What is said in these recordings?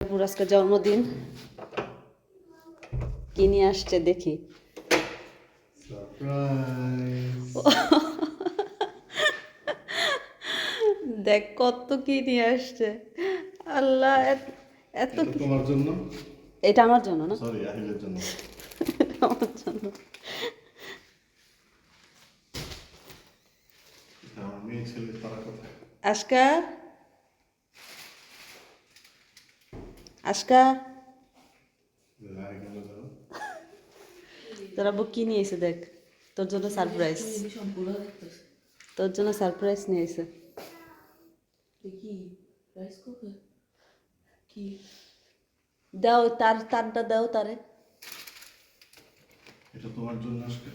আজকে জন্মদিন। কি নিয়ে আসছে দেখি। দেখ কত কি নিয়ে আসছে। আল্লাহ এত- তোমার জন্য? এটা আমার জন্য না? সরি আহিলের জন্য। আমার জন্য আমার মেয়ে ছেলে তারা কোথায় আজকা তোরা বুক কি নিয়ে এসে দেখ? তোর জন্য সারপ্রাইজ তোর জন্য সারপ্রাইজ নিয়ে এসে। কি? রাইস কুকার কি? দাও তার তারটা দাও তারে। এটা তোমার জন্য আজকে।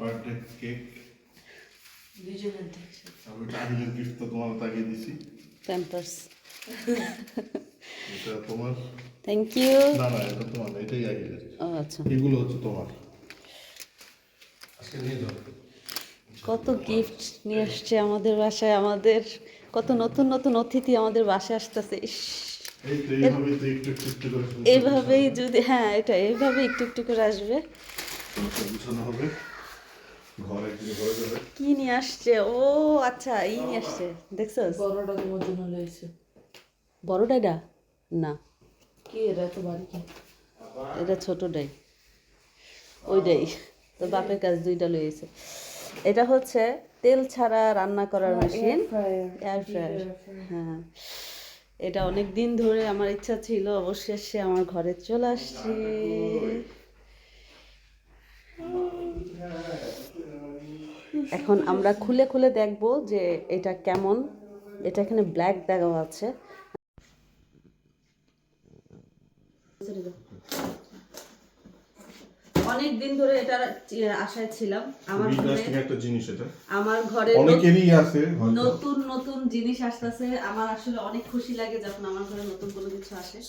বার্থডে কেক দুজনের আমি এটা গিফট তো তোমার তাকিয়ে দিছি। প্যাম্পার্স এটা তোমার? থ্যাংক ইউ না না এটা তোমার না, এটাই ও আচ্ছা। এগুলো হচ্ছে তোমার। আজকে নিয়ে যাও। কত গিফট নিয়ে আসছে আমাদের বাসায় আমাদের কত নতুন নতুন অতিথি আমাদের বাসায় আসতেছে ইস। এইভাবেই যদি হ্যাঁ এটা এইভাবে একটু একটু করে আসবে। তোমাকে গুছানো হবে। ঘর একদিন ভরে যাবে। কি নিয়ে আসছে? ও আচ্ছা এই নিয়ে আসছে দেখছ বড়টা তোমার জন্য লয়েছে বড়টা এটা না। কি এরা এত বাড়ি এটা ছোটটাই ওইটাই তো বাপের কাছ দুইটা লইছে এটা হচ্ছে তেল ছাড়া রান্না করার মেশিন। এয়ার ফ্রায়ার হ্যাঁ। এটা অনেক দিন ধরে আমার ইচ্ছা ছিল অবশেষে আমার ঘরে চলে আসছে। এখন আমরা খুলে খুলে দেখব যে এটা কেমন। এটা এখানে ব্ল্যাক দেওয়া আছে। অনেক দিন ধরে এটা আশায় ছিলাম। আমার একটা জিনিস এটা। আমার ঘরে অনেকেরই আছে নতুন নতুন জিনিস আসতেছে। আমার আসলে অনেক খুশি লাগে যখন আমার ঘরে নতুন কোনো কিছু আসে।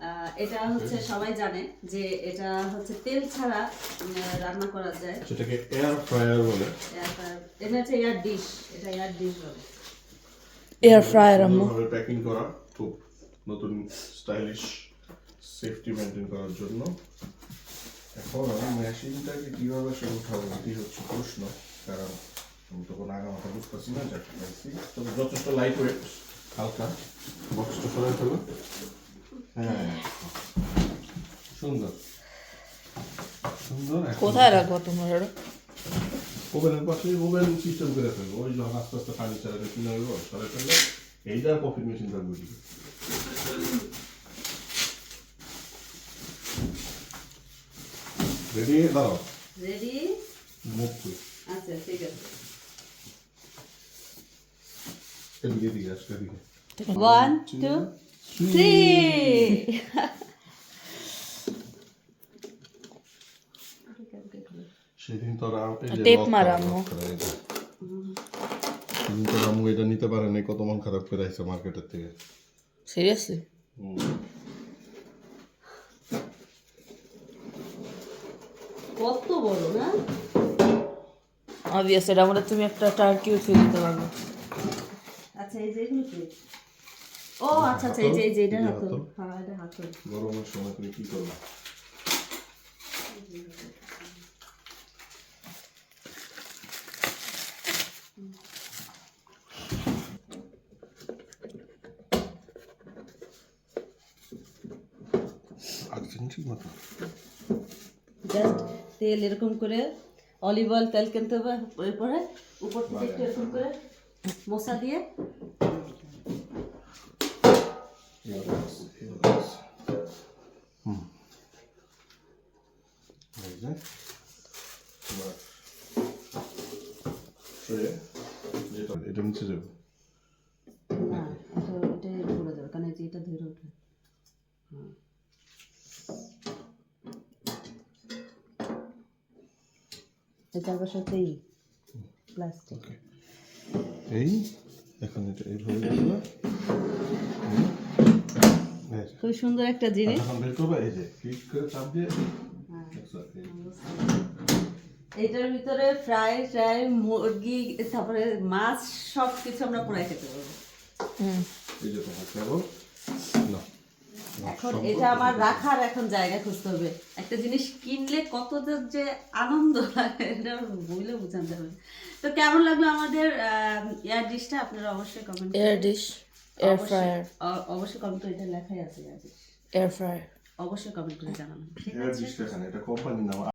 আহ, এটা হচ্ছে সবাই জানে যে এটা হচ্ছে তেল ছাড়া রান্না করা যায়। যেটাকে এয়ার ফ্রায়ার বলে। Fryer- এটা হচ্ছে এয়ার ডিশ এটা এয়ার ডিশ বলে। এয়ার ফ্রায়ার আম্মু। প্যাকিং করা খুব নতুন স্টাইলিশ সেফটি মেনটেন করার জন্য। এখন মেশিনটাকে কীভাবে সে উঠাবো এটি হচ্ছে প্রশ্ন। কারণ আমি তো কোনো আগা মাথা বুঝতেছি না যাকে পাইছি। তবে যথেষ্ট লাইট ওয়েট হালকা। বক্সটা সরাই ফেলো। হ্যাঁ। সুন্দর। সুন্দর এখন কোথায় রাখব তোমার? ওভেনের পাশে ওভেন সিস্টেম করে ফেলব ওই যখন আস্তে আস্তে ফার্নিচার কিনে হইব সরে ফেললে এইটার কফি মেশিন থাকবে রেডি দাঁড়াও। রেডি মুখ আচ্ছা ঠিক আছে। এদিকে এদিকে ওয়ান টু থ্রি সেদিন তো যে। সেদিন তো রামু এটা নিতে পারেনি কত মন খারাপ করে আসছে মার্কেটের থেকে। সিরিয়াসলি কত বড় না? অবভিয়াস এটা আমরা তুমি একটা টার্কিও ফিল দিতে পারব। আচ্ছা এই যে এগুলো কি? ও আচ্ছা আচ্ছা এই যে এই যে এটা হাতল। হ্যাঁ এটা হাতল গরমের সময় তুমি কি করবে? আর্জেন্ট জাস্ট তেল এরকম করে অলিভ অয়েল তেল কিনতে হবে এরপরে উপর থেকে একটু এরকম করে মশা দিয়ে। এটা নিচে যাবে এই প্লাস্টিক এই এখন এটা এইভাবে যে। খুব সুন্দর একটা জিনিস। এখন বের করবে এই যে ক্লিক করে চাপ দিয়ে। হ্যাঁ। আচ্ছা। এটার ভিতরে ফ্রাই ট্রাই মুরগি তারপরে মাছ সব কিছু আমরা পুরাই খেতে পারব। হুম এই যে তোমার কেবল না এখন এটা আমার রাখার এখন জায়গা খুঁজতে হবে। একটা জিনিস কিনলে কত যে আনন্দ লাগে এটা বইলে বোঝানো যাবে তো কেমন লাগল আমাদের এয়ার ডিশটা আপনারা অবশ্যই comment air dish air fryer অবশ্যই কমেন্ট এটা লেখাই আছে এয়ার ফ্রায়ার অবশ্যই কমেন্ট করে জানাবেন। ঠিক এয়ার ডিশটা এটা কোম্পানির নাম।